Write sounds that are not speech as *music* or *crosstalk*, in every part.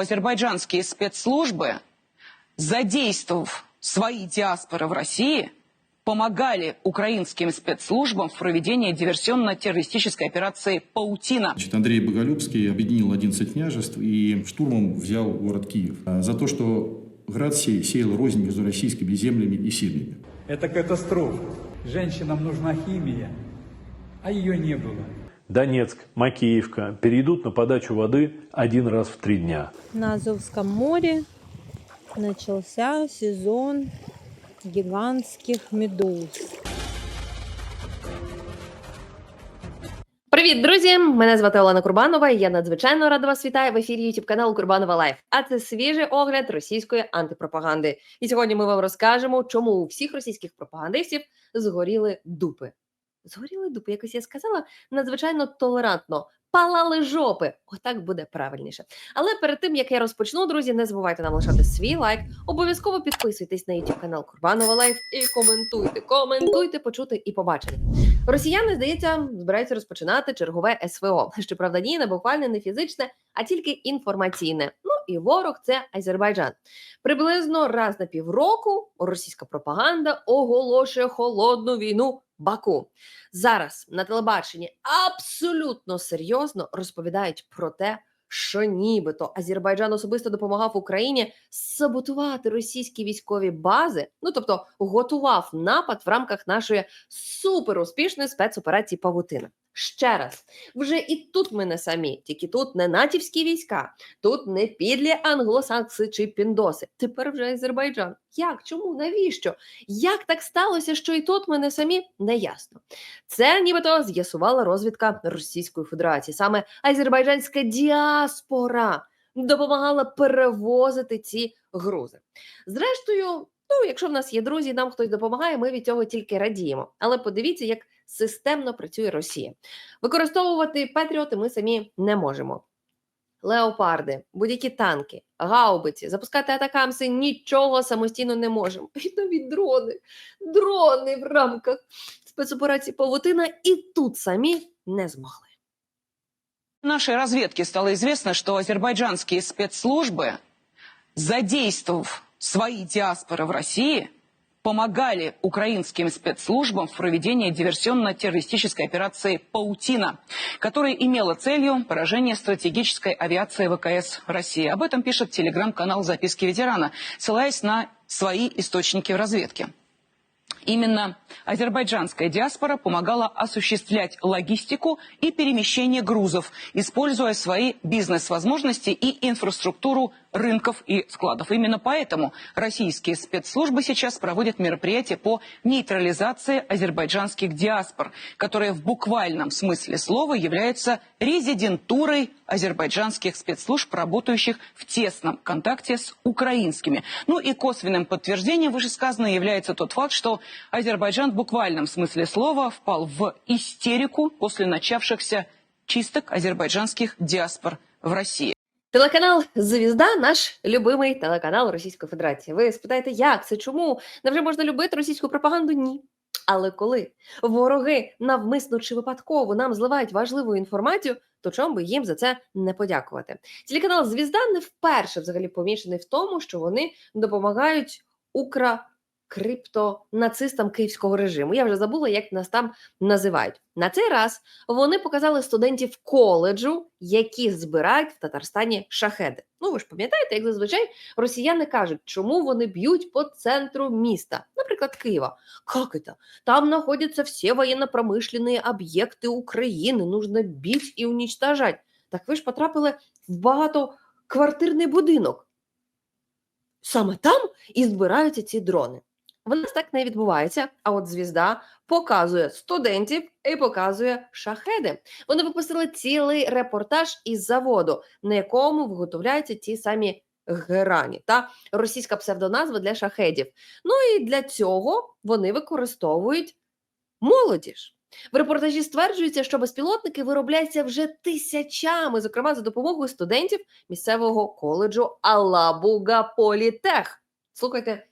Азербайджанские спецслужбы, задействовав свои диаспоры в России, помогали украинским спецслужбам в проведении диверсионно-террористической операции «Паутина». Значит, Андрей Боголюбский объединил 11 княжеств и штурмом взял город Киев. А, За то, что град сей сеял рознь между российскими землями и семьями. Это катастрофа. Женщинам нужна химия, а ее не было. Донецк, Макеевка перейдут на подачу воды один раз в три дня. На Азовском море начался сезон гигантских медуз. Привіт, друзі! Мене звати Олена Курбанова. і Я надзвичайно рада вас вітаю в ефірі YouTube каналу Курбанова Лайф. А це свіжий огляд російської антипропаганди. І сьогодні ми вам розкажемо, чому у всіх російських пропагандистів згоріли дупи. Згоріли дупи, якось я сказала, надзвичайно толерантно. Палали жопи, отак буде правильніше. Але перед тим як я розпочну, друзі, не забувайте нам лишати свій лайк. Обов'язково підписуйтесь на YouTube канал Курбанова Лайф і коментуйте. Коментуйте, почути і побачити. Росіяни, здається, збираються розпочинати чергове СВО. Щоправда, ні, не буквально не фізичне, а тільки інформаційне. Ну і ворог це Азербайджан. Приблизно раз на півроку російська пропаганда оголошує холодну війну Баку. Зараз на телебаченні абсолютно серйозно розповідають про те, що нібито Азербайджан особисто допомагав Україні саботувати російські військові бази, ну тобто готував напад в рамках нашої суперуспішної спецоперації Павутина. Ще раз, вже і тут ми не самі, тільки тут не натівські війська, тут не підлі англосакси чи піндоси. Тепер вже Азербайджан. Як? Чому? Навіщо? Як так сталося, що і тут ми не самі? Неясно. Це нібито з'ясувала розвідка Російської Федерації. Саме азербайджанська діаспора допомагала перевозити ці грузи. Зрештою, ну, якщо в нас є друзі, нам хтось допомагає, ми від цього тільки радіємо. Але подивіться, як системно працює Росія. Використовувати патріоти ми самі не можемо. Леопарди, будь-які танки, гаубиці, запускати атакамси нічого самостійно не можемо. *laughs* І навіть дрони, дрони в рамках спецоперації Павутина і тут самі не змогли. Нашей разведке стало известно, что азербайджанские спецслужбы, задействовав свои диаспоры в России, помогали украинским спецслужбам в проведении диверсионно-террористической операции «Паутина», которая имела целью поражение стратегической авиации ВКС России. Об этом пишет телеграм-канал «Записки ветерана», ссылаясь на свои источники в разведке. Именно азербайджанская диаспора помогала осуществлять логистику и перемещение грузов, используя свои бизнес-возможности и инфраструктуру рынков и складов. Именно поэтому российские спецслужбы сейчас проводят мероприятия по нейтрализации азербайджанских диаспор, которые в буквальном смысле слова являются резидентурой азербайджанских спецслужб, работающих в тесном контакте с украинскими. Ну и косвенным подтверждением вышесказанного является тот факт, что Азербайджан в буквальном смысле слова впал в истерику после начавшихся чисток азербайджанских диаспор в России. Телеканал Звізда наш любимий телеканал Російської Федерації. Ви спитаєте, як це? Чому? Невже можна любити російську пропаганду? Ні. Але коли вороги навмисно чи випадково нам зливають важливу інформацію, то чому би їм за це не подякувати? Телеканал Звізда не вперше взагалі помішаний в тому, що вони допомагають Укра криптонацистам київського режиму. Я вже забула, як нас там називають. На цей раз вони показали студентів коледжу, які збирають в Татарстані шахеди. Ну ви ж пам'ятаєте, як зазвичай росіяни кажуть, чому вони б'ють по центру міста, наприклад, Києва. Как это? Там знаходяться всі воєнно-промишленні об'єкти України. Нужно бить і уничтожать. Так ви ж потрапили в багатоквартирний будинок. Саме там і збираються ці дрони. В нас так не відбувається. А от звізда показує студентів і показує шахеди. Вони випустили цілий репортаж із заводу, на якому виготовляються ті самі герані та російська псевдоназва для шахедів. Ну і для цього вони використовують молодіж. В репортажі стверджується, що безпілотники виробляються вже тисячами, зокрема за допомогою студентів місцевого коледжу Алабуга Політех. Слухайте,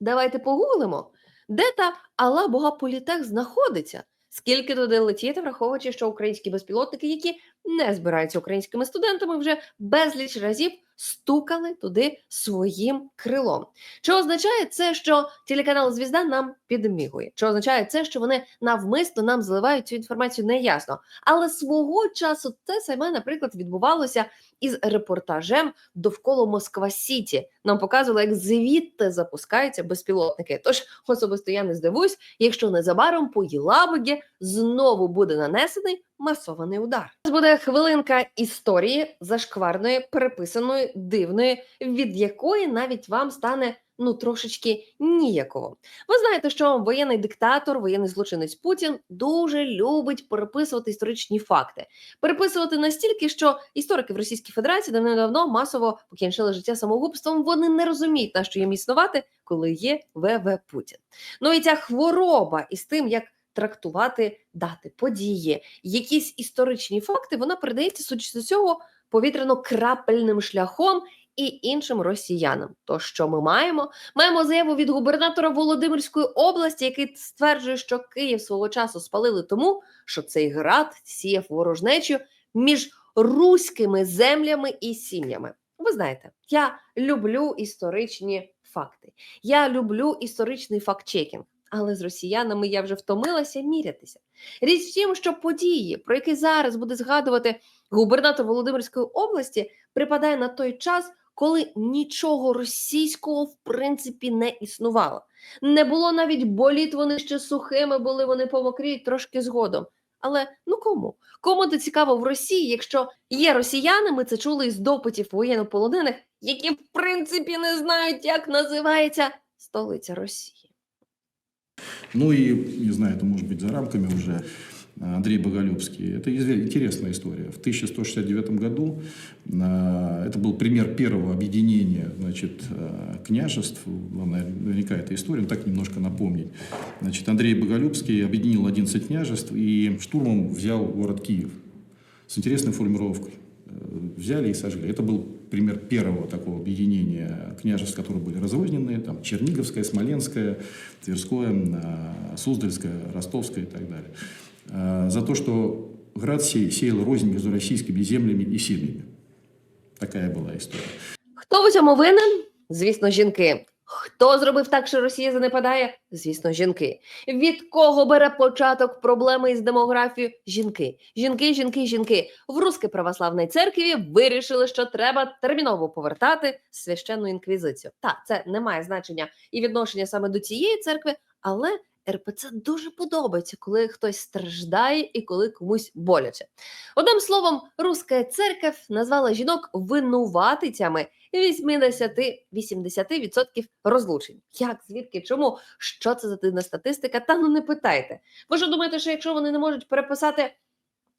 давайте погуглимо, де та Алабуга Політех знаходиться. скільки туди летіти, враховуючи, що українські безпілотники, які не збираються українськими студентами, вже безліч разів стукали туди своїм крилом. Чи означає це, що телеканал Звізда нам підмігує? Чи означає це, що вони навмисно нам зливають цю інформацію? Неясно. Але свого часу те саме, наприклад, відбувалося із репортажем довкола Москва Сіті. Нам показували, як звідти запускаються безпілотники. Тож особисто я не здивуюсь, якщо незабаром по Єлабугі знову буде нанесений масований удар. Буде хвилинка історії зашкварної, переписаної, дивної, від якої навіть вам стане ну трошечки ніяково. Ви знаєте, що воєнний диктатор, воєнний злочинець Путін дуже любить переписувати історичні факти. Переписувати настільки, що історики в Російській Федерації давним-давно масово покінчили життя самогубством. Вони не розуміють, на що їм існувати, коли є ВВ Путін. Ну і ця хвороба із тим, як трактувати дати, події, якісь історичні факти, вона передається судячи з цього повітряно-крапельним шляхом і іншим росіянам. То що ми маємо? Маємо заяву від губернатора Володимирської області, який стверджує, що Київ свого часу спалили тому, що цей град сіяв ворожнечу між руськими землями і сім'ями. Ви знаєте, я люблю історичні факти. Я люблю історичний факт-чекінг. Але з росіянами я вже втомилася мірятися. Річ в тім, що події, про які зараз буде згадувати губернатор Володимирської області, припадає на той час, коли нічого російського в принципі не існувало. Не було навіть боліт, вони ще сухими були, вони помокріють трошки згодом. Але ну кому? Кому це цікаво в Росії, якщо є росіяни, ми це чули із допитів воєннополонених, які в принципі не знають, як називається столиця Росії. Ну и, не знаю, это может быть за рамками уже, Андрей Боголюбский. Это интересная история. В 1169 году э, это был пример первого объединения значит, э, княжеств. Главное, наверняка это история, но так немножко напомнить. Значит, Андрей Боголюбский объединил 11 княжеств и штурмом взял город Киев с интересной формировкой. Э, Взяли и сожгли. Это был пример первого такого объединения княжеств, которые были разрозненные. Там Черниговское, Смоленское, Тверское, э, Суздальское, Ростовское и так далее. Э, За то, что град сей сеял рознь между российскими землями и семьями. Такая была история. Хто в цьому винен? Звісно, жінки. Хто зробив так, що Росія занепадає? Звісно, жінки. Від кого бере початок проблеми із демографією? Жінки. Жінки, жінки, жінки. В Руській православній церкві вирішили, що треба терміново повертати священну інквізицію. Так, це не має значення і відношення саме до цієї церкви, але РПЦ дуже подобається, коли хтось страждає і коли комусь боляче. Одним словом, Руська церква назвала жінок винуватицями 80-80% розлучень. Як, звідки, чому? Що це за дивна статистика? Та ну не питайте. Ви ж думаєте, що якщо вони не можуть переписати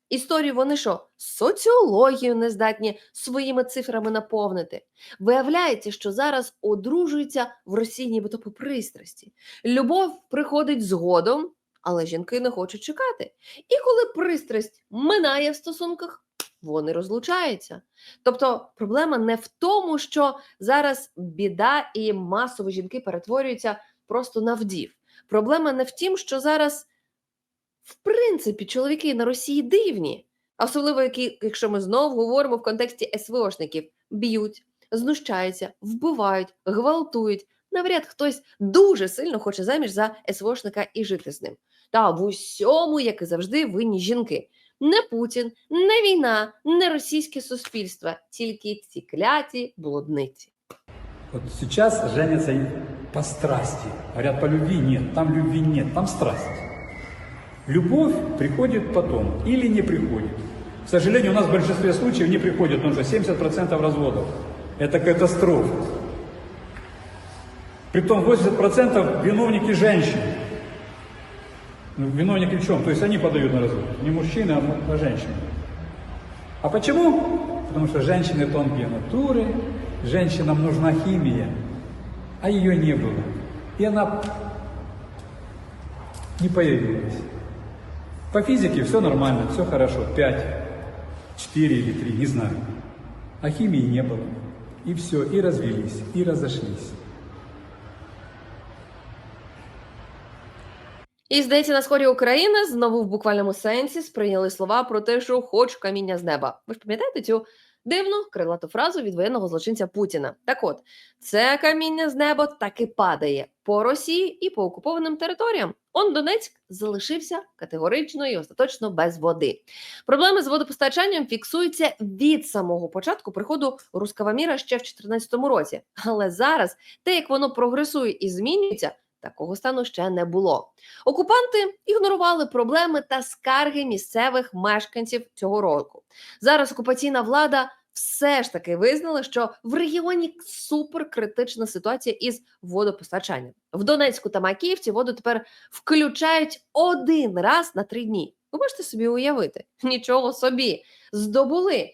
історію, вони що, соціологію не здатні своїми цифрами наповнити? Виявляється, що зараз одружуються в Росії нібито по пристрасті. Любов приходить згодом, але жінки не хочуть чекати. І коли пристрасть минає в стосунках, вони розлучаються. Тобто проблема не в тому, що зараз біда і масово жінки перетворюються просто на вдів. Проблема не в тім, що зараз, в принципі, чоловіки на Росії дивні, особливо які, якщо ми знову говоримо в контексті СВОшників, б'ють, знущаються, вбивають, гвалтують. Навряд хтось дуже сильно хоче заміж за СВОшника і жити з ним. Та в усьому, як і завжди, винні жінки. Не Путін, не війна, не російське суспільство, тільки ці кляті блудниці. Вот сейчас женятся и по страсти. Говорят, по любви нет, там любви нет, там страсть. Любовь приходит потом или не приходит. К сожалению, у нас в большинстве случаев не приходит, потому что 70% разводов. Это катастрофа. Притом 80% виновники женщины. Ну, виновники в чем? То есть они подают на развод. Не мужчины, а, а женщины. А почему? Потому что женщины тонкие натуры, женщинам нужна химия, а ее не было. И она не появилась. По физике все нормально, все хорошо, 5, 4 или 3, не знаю. А химии не было. И все, и развелись, и разошлись. І здається, на сході України знову в буквальному сенсі сприйняли слова про те, що хоч каміння з неба. Ви ж пам'ятаєте цю дивну крилату фразу від воєнного злочинця Путіна? Так от, це каміння з неба таки падає по Росії і по окупованим територіям. Он Донецьк залишився категорично і остаточно без води. Проблеми з водопостачанням фіксуються від самого початку приходу руского міра ще в 2014 році. Але зараз, те, як воно прогресує і змінюється, такого стану ще не було. Окупанти ігнорували проблеми та скарги місцевих мешканців цього року. Зараз окупаційна влада все ж таки визнала, що в регіоні суперкритична ситуація із водопостачанням. В Донецьку та Макіївці воду тепер включають один раз на три дні. Ви можете собі уявити? *laughs* Нічого собі здобули.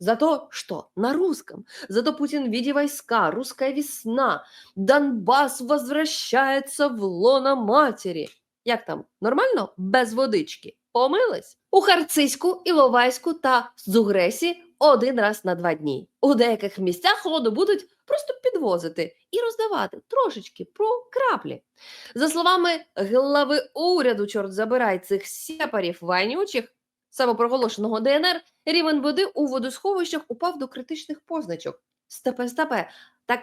Зато что? На русском. Зато Путин, видя войска, русская весна, Донбас возвращается в лоно матері. Як там? Нормально? Без водички. Помились? У Харциську, Іловайську та Зугресі один раз на два дні. У деяких місцях воду будуть просто підвозити і роздавати трошечки про краплі. За словами глави уряду, чорт забирай цих сепарів вайнючих, самопроголошеного ДНР, рівень води у водосховищах упав до критичних позначок. Степе, степе, так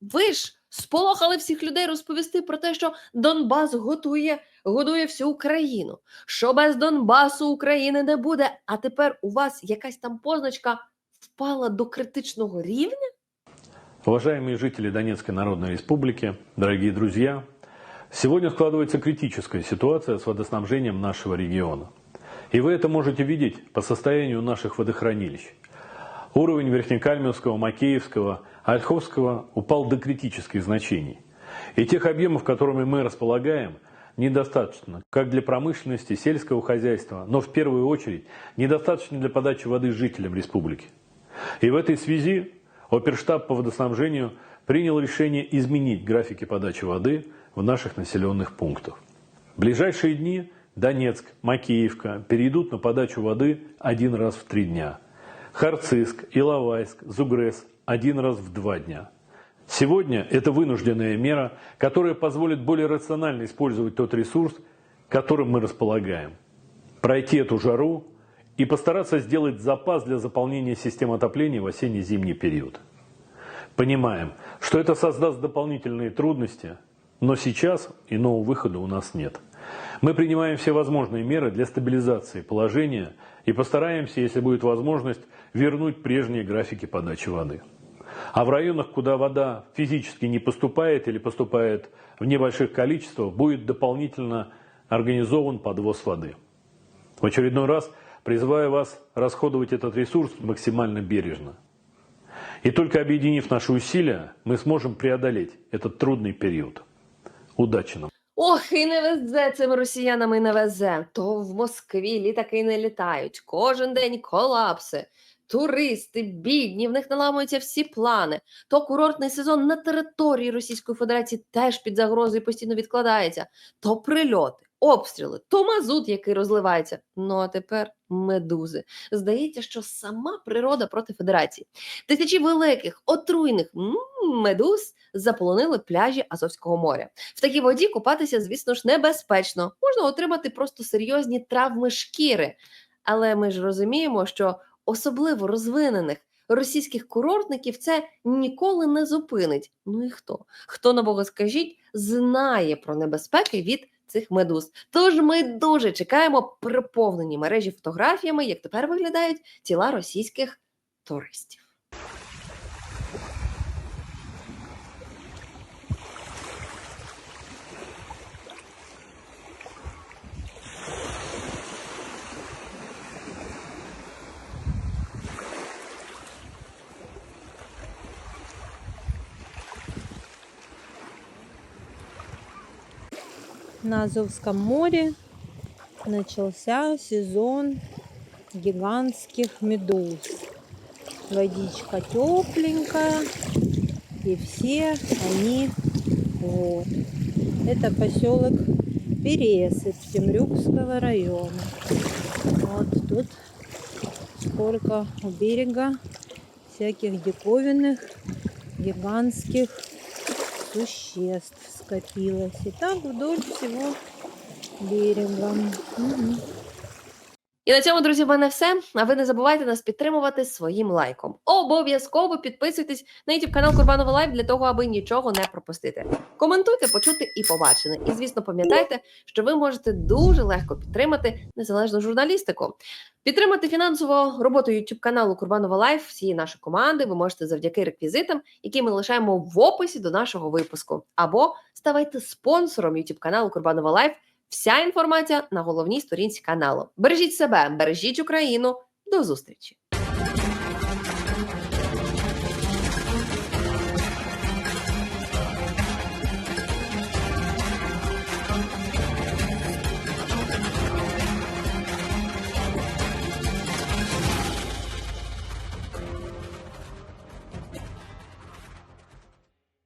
ви ж сполохали всіх людей розповісти про те, що Донбас готує, годує всю Україну, що без Донбасу України не буде, а тепер у вас якась там позначка впала до критичного рівня? Уважаемые жители Донецкой Народной Республики, дорогие друзья, сегодня складывается критическая ситуация с водоснабжением нашего региона. И вы это можете видеть по состоянию наших водохранилищ. Уровень Верхнекальмовского, Макеевского, Ольховского упал до критических значений. И тех объемов, которыми мы располагаем, недостаточно как для промышленности, сельского хозяйства, но в первую очередь недостаточно для подачи воды жителям республики. И в этой связи Оперштаб по водоснабжению принял решение изменить графики подачи воды в наших населенных пунктах. В ближайшие дни Донецк, Макеевка перейдут на подачу воды один раз в три дня. Харциск, Иловайск, Зугрес один раз в два дня. Сегодня это вынужденная мера, которая позволит более рационально использовать тот ресурс, которым мы располагаем. Пройти эту жару и постараться сделать запас для заполнения систем отопления в осенне-зимний период. Понимаем, что это создаст дополнительные трудности, но сейчас иного выхода у нас нет. Мы принимаем все возможные меры для стабилизации положения и постараемся, если будет возможность, вернуть прежние графики подачи воды. А в районах, куда вода физически не поступает или поступает в небольших количествах, будет дополнительно организован подвоз воды. В очередной раз призываю вас расходовать этот ресурс максимально бережно. И только объединив наши усилия, мы сможем преодолеть этот трудный период. Удачи нам! Ох, і не везе цим росіянам і не везе. То в Москві літаки не літають. Кожен день колапси. Туристи бідні, в них наламуються всі плани. То курортний сезон на території Російської Федерації теж під загрозою постійно відкладається. То прильоти, обстріли, то мазут, який розливається. Ну а тепер медузи. Здається, що сама природа проти федерації. Тисячі великих, отруйних медуз заполонили пляжі Азовського моря. В такій воді купатися, звісно ж, небезпечно. Можна отримати просто серйозні травми шкіри. Але ми ж розуміємо, що особливо розвинених російських курортників це ніколи не зупинить. Ну і хто? Хто на Бога скажіть, знає про небезпеки від цих медуз. Тож ми дуже чекаємо приповнені мережі фотографіями, як тепер виглядають тіла російських туристів. На Азовском море начался сезон гигантских медуз. Водичка тепленькая, и все они вот. Это поселок Пересып Темрюкского района. Вот тут сколько у берега всяких диковинных гигантских существ скопилось. И так вдоль всего берега. Мгм. І на цьому, друзі, в мене все. А ви не забувайте нас підтримувати своїм лайком. Обов'язково підписуйтесь на YouTube канал Курбанова Лайв для того, аби нічого не пропустити. Коментуйте, почути і побачене. І звісно, пам'ятайте, що ви можете дуже легко підтримати незалежну журналістику. Підтримати фінансово роботу YouTube каналу Курбанова Лайф всієї нашої команди ви можете завдяки реквізитам, які ми лишаємо в описі до нашого випуску. Або ставайте спонсором YouTube каналу Курбанова Лайф. Вся інформація на головній сторінці каналу. Бережіть себе, бережіть Україну. До зустрічі!